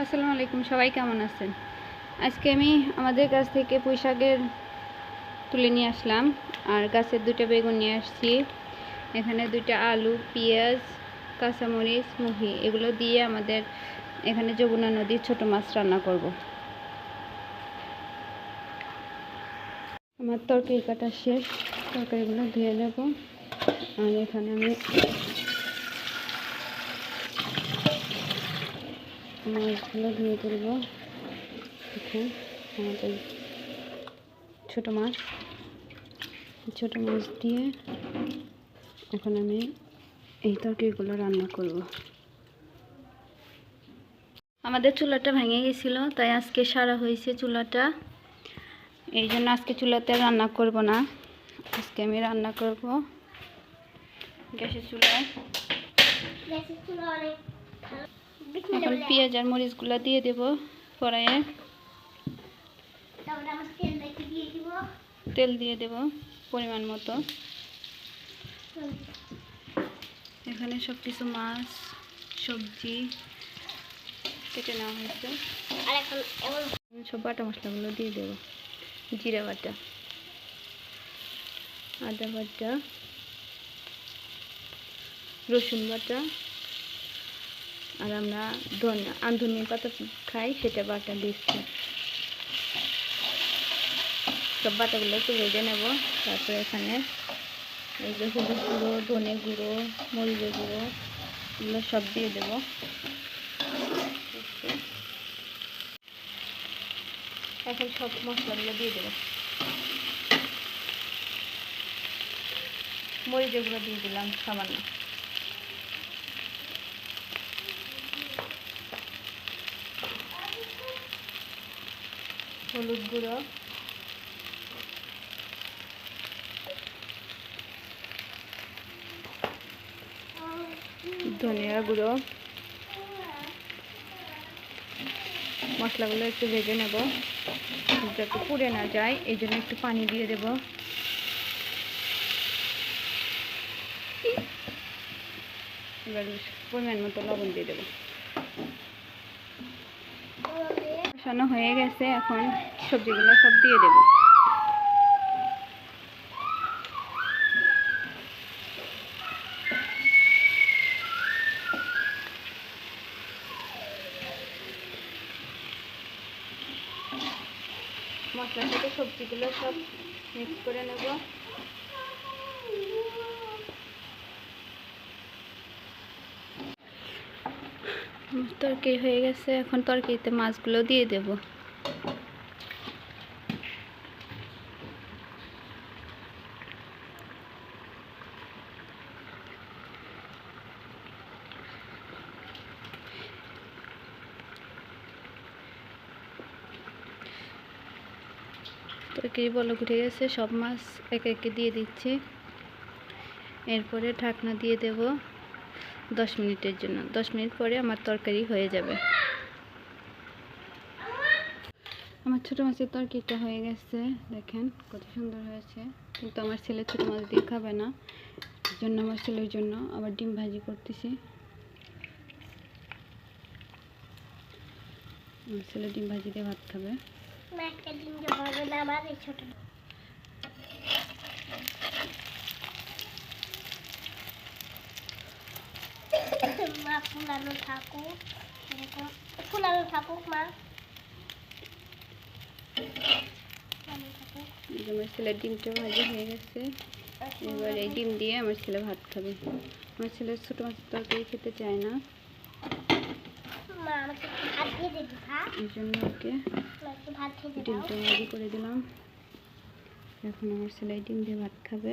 আসসালামু আলাইকুম, সবাই কেমন আছেন? আজকে আমি আমাদের কাছ থেকে পুঁই শাকের তুলে নিয়ে আসলাম, আর গাছের দুটো বেগুন নিয়ে আসছি। এখানে দুইটা আলু, পেঁয়াজ, কাঁচামরিচ মুহি এগুলো দিয়ে আমাদের এখানে যমুনা নদীর ছোট মাছ রান্না করব। আমার তরকারি কাটা শেষ, তরকারিগুলো ধুয়ে নেব। আর এখানে আমি মাছগুলো ধুয়ে তুলব। দেখুন আমাদের ছোটো মাছ। ছোটো মাছ দিয়ে এখন আমি এই তরকারিগুলো রান্না করব। আমাদের চুলাটা ভেঙে গেছিল তাই আজকে সারা হয়েছে চুলাটা। এই জন্য আজকে চুলাতে রান্না করব না। আজকে আমি রান্না করব গ্যাসের চুলায়। এখন পেঁয়াজ আর মরিচগুলো দিয়ে দেব কড়াইয়ে। তেল দিয়ে দেব পরিমাণ মতো। এখানে সব কিছু মাছ সবজি কেটে নেওয়া হয়েছে। সব বাটা মশলাগুলো দিয়ে দেব। জিরা বাটা আদা বাটা রসুন বাটা আর আমরা ধনিয়া পাতা খাই, সেটা বাটা দিচ্ছি। সব বাটাগুলো একটু ভেজে নেব, তারপরে এখানে এই যে হলুদ গুঁড়ো, ধনে গুঁড়ো, মরিচের গুঁড়ো, এগুলো সব দিয়ে দেব। এখন সব মশলাগুলো দিয়ে দেবো। মরিচের গুঁড়ো দিয়ে দিলাম সামান্য। হলুদ গুঁড়ো। ধনিয়া গুঁড়ো। মশলাগুলো একটু ভেজে নেব। যাতে পুড়ে না যায়, এই জন্য একটু পানি দিয়ে দেব। এবার পরিমাণ মতো লবণ দিয়ে দেবো। কষানো হয়ে গেছে, এখন সবজিগুলো সব দিয়ে দেব। মশলার সাথে সবজিগুলো সব মিক্স করে নেব। তরকারি হয়ে গেছে, এখন তরকারিতে মাছগুলো দিয়ে দেব। তরকারি বলক উঠে গেছে, সব মাছ একে একে দিয়ে দিচ্ছি। এরপরে ঢাকনা দিয়ে দেব। দশ মিনিটের জন্য। দশ মিনিট পরে আমার তরকারি হয়ে যাবে। আমার ছোটো মাছের তরকারিটা হয়ে গেছে। দেখেন কত সুন্দর হয়েছে। কিন্তু আমার ছেলে ছোটো মাছ দিয়ে খাবে না। জন্য আমার ছেলের জন্য আবার ডিম ভাজি করতেছি। আমার ছেলে ডিম ভাজি দিয়ে ভাত খাবে। মা ফুলানো থাকুক এরকম ফুলানো থাকুক মা। আমার ছেলের ডিমটা ভাজি হয়ে গেছে। এবার এই ডিম দিয়ে আমার ছেলে ভাত খাবে। আমার ছেলে ছোটো মাছের তরকারি খেতে চায় না। এই জন্য ওকে ডিমটা ভাজি করে দিলাম। এখন আমার ছেলে ডিম দিয়ে ভাত খাবে।